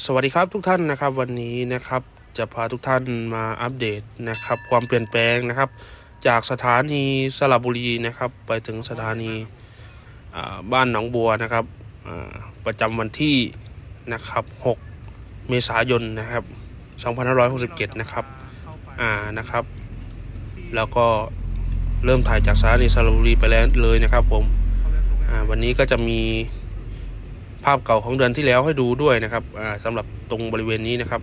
สวัสดีครับทุกท่านนะครับวันนี้นะครับจะพาทุกท่านมาอัปเดตนะครับความเปลี่ยนแปลงนะครับ จากสถานีสระบุรีนะครับ ไปถึงสถานีบ้านหนองบัวนะครับประจำวันที่นะครับ 6 เมษายนนะครับ 2567 นะครับอ่านะครับ แล้วก็เริ่มถ่ายจากสถานีสระบุรีไปแล้วเลยนะครับผมวันนี้ก็จะมี ภาพเก่าของเดือนที่แล้วให้ดูด้วยนะครับอ่าสำหรับตรงบริเวณนี้นะครับ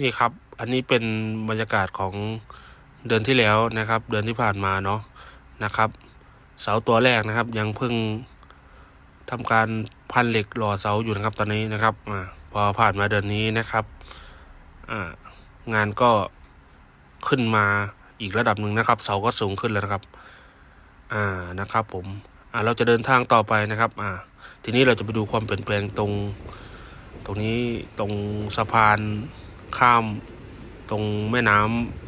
นี่ครับอันนี้เป็นบรรยากาศของเดือนที่แล้วนะครับ เดือนที่ผ่านมาเนาะนะครับ เสาตัวแรกนะครับ ยังเพิ่งทำการพันเหล็กหล่อเสาอยู่นะครับตอนนี้นะครับอาพอผ่านมาเดือนนี้นะครับงานก็ขึ้นมาอีกระดับหนึ่งนะครับ เสาก็สูงขึ้นแล้วนะครับ อ่านะครับผม อ่าเราจะเดินทางต่อไปนะครับอ่าทีนี้เราจะไปดูความเปลี่ยนแปลงตรง ตรงนี้ตรงสะพานข้าม ตรงแม่น้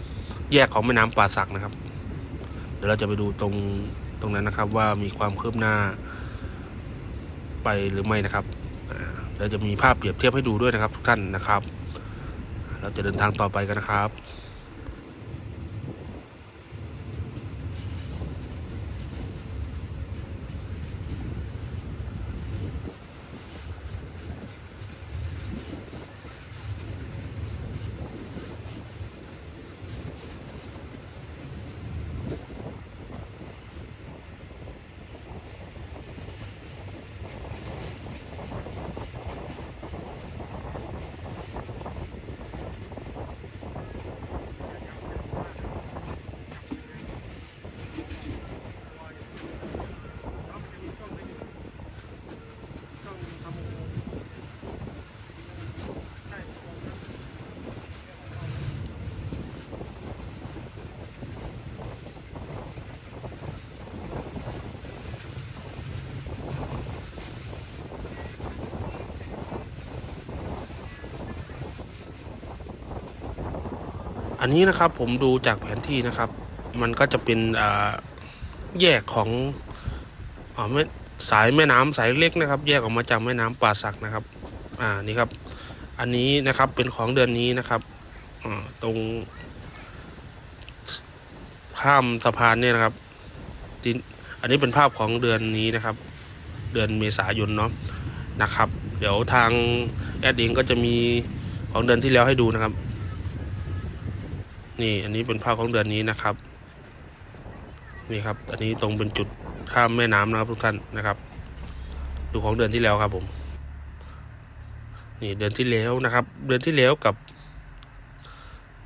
ำแยกของแม่น้ำป่าสักนะครับ เดี๋ยวเราจะไปดูตรงตรงนั้นนะครับว่ามีความคืบหน้าไปหรือไม่นะครับเราจะมีภาพเปรียบเทียบให้ดูด้วยนะครับทุกท่านนะครับ เราจะเดินทางต่อไปกันนะครับ อันนี้นะครับผมดูจากแผนที่นะครับ มันก็จะเป็นแยกของอสายแม่น้ำสายเล็กนะครับ แยกออกมาจากแม่น้ำป่าสักนะครับ อ่านี่ครับ อันนี้นะครับเป็นของเดือนนี้นะครับตรง ข้ามสะพานเนี่ยนะครับ อันนี้เป็นภาพของเดือนนี้นะครับ เดือนเมษายนเนาะนะครับ เดี๋ยวทางแอดเองก็จะมีของเดือนที่แล้วให้ดูนะครับ นี่อันนี้เป็นภาพของเดือนนี้นะครับ นี่ครับ อันนี้ตรงเป็นจุดข้ามแม่น้ำนะครับทุกท่านนะครับ ดูของเดือนที่แล้วครับผม นี่เดือนที่แล้วนะครับ เดือนที่แล้วกับ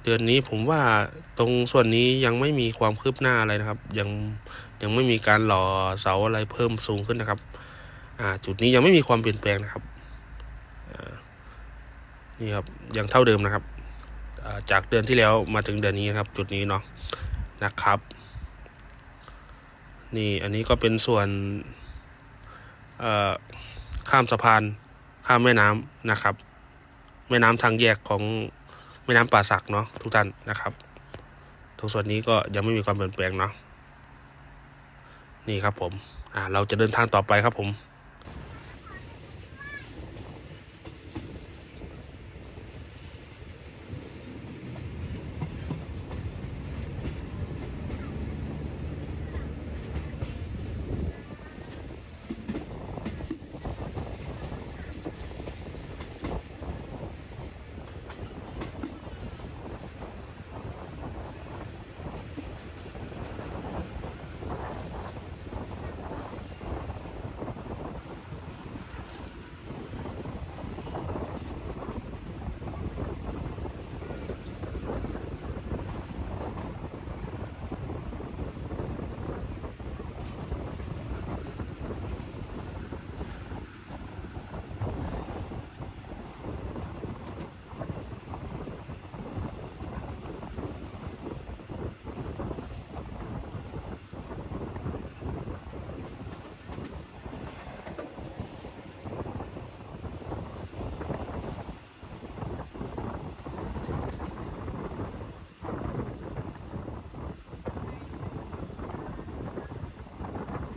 เดือนนี้ผมว่าตรงส่วนนี้ยังไม่มีความคืบหน้าอะไรนะครับ ยังยังไม่มีการหล่อเสาอะไรเพิ่มสูงขึ้นนะครับ อ่า จุดนี้ยังไม่มีความเปลี่ยนแปลงนะครับนี่ครับยังเท่าเดิมนะครับ จากเดือนที่แล้วมาถึงเดือนนี้ครับ จุดนี้เนาะนะครับ นี่อันนี้ก็เป็นส่วนข้ามสะพานข้ามแม่น้ำนะครับ แม่น้ำทางแยกของแม่น้ำป่าสักเนาะทุกท่านนะครับตรงส่วนนี้ก็ยังไม่มีความเปลี่ยนแปลงเนาะนี่ครับผม อ่า เราจะเดินทางต่อไปครับผม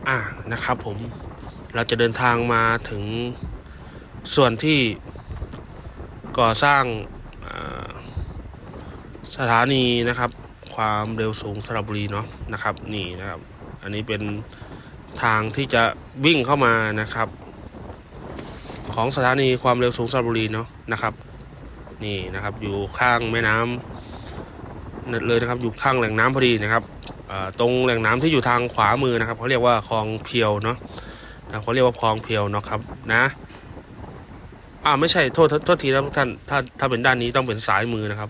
อ่า นะครับผมเราจะเดินทางมาถึงส่วนที่ก่อสร้างสถานีนะครับ ความเร็วสูงสระบุรีเนาะนะครับนี่นะครับ อันนี้เป็นทางที่จะวิ่งเข้ามานะครับ ของสถานีความเร็วสูงสระบุรีเนาะนะครับ นี่นะครับอยู่ข้างแม่น้ำนั่นเลยนะครับอยู่ข้างแหล่งน้ำพอดีนะครับ ตรงแหล่งน้ำที่อยู่ทางขวามือนะครับเขาเรียกว่าคลองเพียวเนาะนะเขาเรียกว่าคลองเพียวเนาะครับนะอ่าไม่ใช่โทษโทษทีนะทุกท่านถ้าถ้าเป็นด้านนี้ต้องเป็นซ้ายมือนะครับ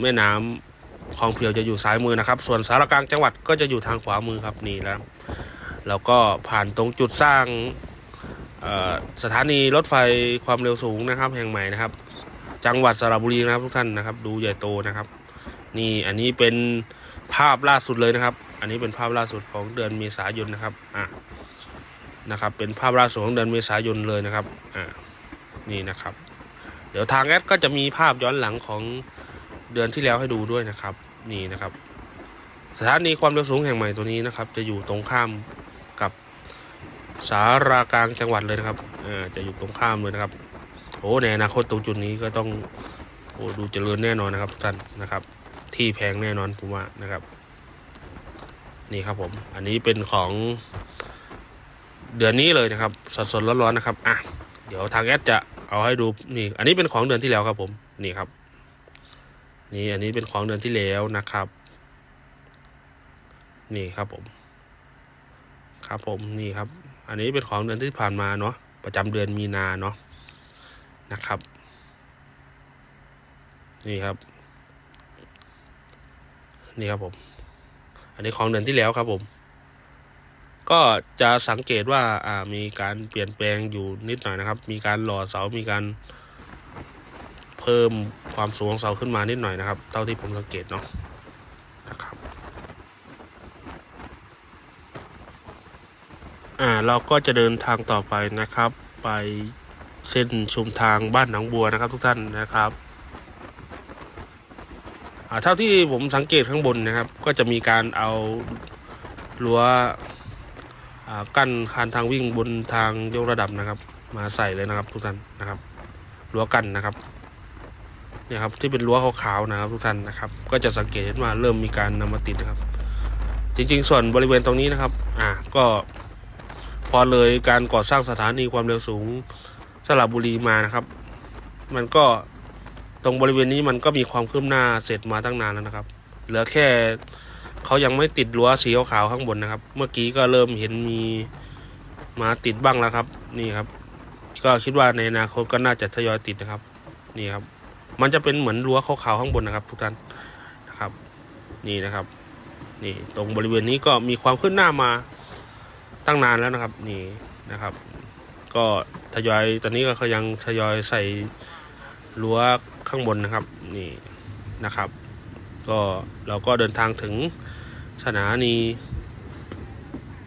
แม่น้ำคลองเพียวจะอยู่ซ้ายมือนะครับ ส่วนสารกลางจังหวัดก็จะอยู่ทางขวามือครับนี่แล้วแล้วก็ผ่านตรงจุดสร้างสถานีรถไฟความเร็วสูงนะครับ แห่งใหม่นะครับ จังหวัดสระบุรีนะครับทุกท่านนะครับ ดูใหญ่โตนะครับ นี่อันนี้เป็น ภาพล่าสุดเลยนะครับ อันนี้เป็นภาพล่าสุดของเดือนเมษายนนะครับอะนะครับ เป็นภาพล่าสุดของเดือนเมษายนเลยนะครับอ่านี่นะครับ เดี๋ยวทางแอดก็จะมีภาพย้อนหลังของเดือนที่แล้วให้ดูด้วยนะครับ นี่นะครับ สถานีความเร็วสูงแห่งใหม่ตัวนี้นะครับ จะอยู่ตรงข้ามกับสารากลางจังหวัดเลยนะครับอ่าจะอยู่ตรงข้ามเลยนะครับโอ้ในอนาคตตรงจุดนี้ก็ต้องโอ้ดูเจริญแน่นอนนะครับท่านนะครับ ที่แพงแน่นอนผมว่านะครับ นี่ครับผม อันนี้เป็นของเดือนนี้เลยนะครับ สดๆร้อนๆนะครับ อะ เดี๋ยวทางแอดจะเอาให้ดูนี่ อันนี้เป็นของเดือนที่แล้วครับผม นี่ครับ นี่อันนี้เป็นของเดือนที่แล้วนะครับ นี่ครับผม ครับผมนี่ครับ อันนี้เป็นของเดือนที่ผ่านมาเนาะประจำเดือนมีนาเนาะนะครับ นี่ครับ นี่ครับผม อันนี้ของเดือนที่แล้วครับผม ก็จะสังเกตว่าอ่ามีการเปลี่ยนแปลงอยู่นิดหน่อยนะครับ มีการหล่อเสา มีการ เพิ่มความสูงของเสาขึ้นมานิดหน่อยนะครับ เท่าที่ผมสังเกตเนาะนะครับอ่าเราก็จะเดินทางต่อไปนะครับ ไปเส้นชุมทางบ้านหนองบัวนะครับ ทุกท่านนะครับ เท่าที่ผมสังเกตข้างบนนะครับ ก็จะมีการเอารั้วกั้นคานทางวิ่งบนทางยกระดับนะครับ มาใส่เลยนะครับ ทุกท่านนะครับรั้วกั้นนะครับเนี่ยครับที่เป็นรั้วขาวๆนะครับ ทุกท่านนะครับ ก็จะสังเกตเห็นว่าเริ่มมีการนำมาติดนะครับ จริงๆ ส่วนบริเวณตรงนี้นะครับ อ่าก็พอเลยการก่อสร้างสถานีความเร็วสูงสระบุรีมานะครับ มันก็ ตรงบริเวณนี้มันก็มีความคืบหน้าเสร็จมาตั้งนานแล้วนะครับ เหลือแค่เขายังไม่ติดรั้วสีขาวๆข้างบนนะครับ เมื่อกี้ก็เริ่มเห็นมีมาติดบ้างแล้วครับ นี่ครับ ก็คิดว่าในอนาคตก็น่าจะทยอยติดนะครับ นี่ครับ มันจะเป็นเหมือนรั้วขาวๆข้างบนนะครับทุกท่านนะครับ นี่นะครับ นี่ตรงบริเวณนี้ก็มีความขึ้นหน้ามาตั้งนานแล้วนะครับ นี่นะครับ ก็ทยอยตอนนี้ก็เขายังทยอยใส่รั้ว ข้างบนนะครับนี่นะครับ ก็เราก็เดินทางถึงสถานี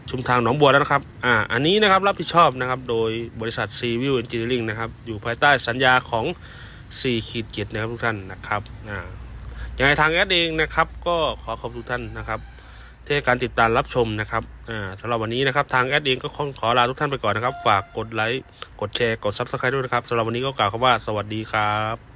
ชุมทางหนองบัวแล้วนะครับ อ่า อันนี้นะครับรับผิดชอบนะครับ โดยบริษัท c v i l Engineering นะครับ อยู่ภายใต้สัญญาของ4ขีดเกจ็ดนะครับทุกท่านนะครับ อ่ายังไงทางแอดเองนะครับ ก็ขอขอบคุณทุกท่านนะครับที่ให้การติดตามรับชมนะครับ อ่าสำหรับวันนี้นะครับทางแอดเองก็ขอขอลาทุกท่านไปก่อนนะครับ ฝากกดไลค์ กดแชร์ กดซับสไครต์ด้วยนะครับสำหรับวันนี้ก็กล่าวคำว่าสวัสดีครับ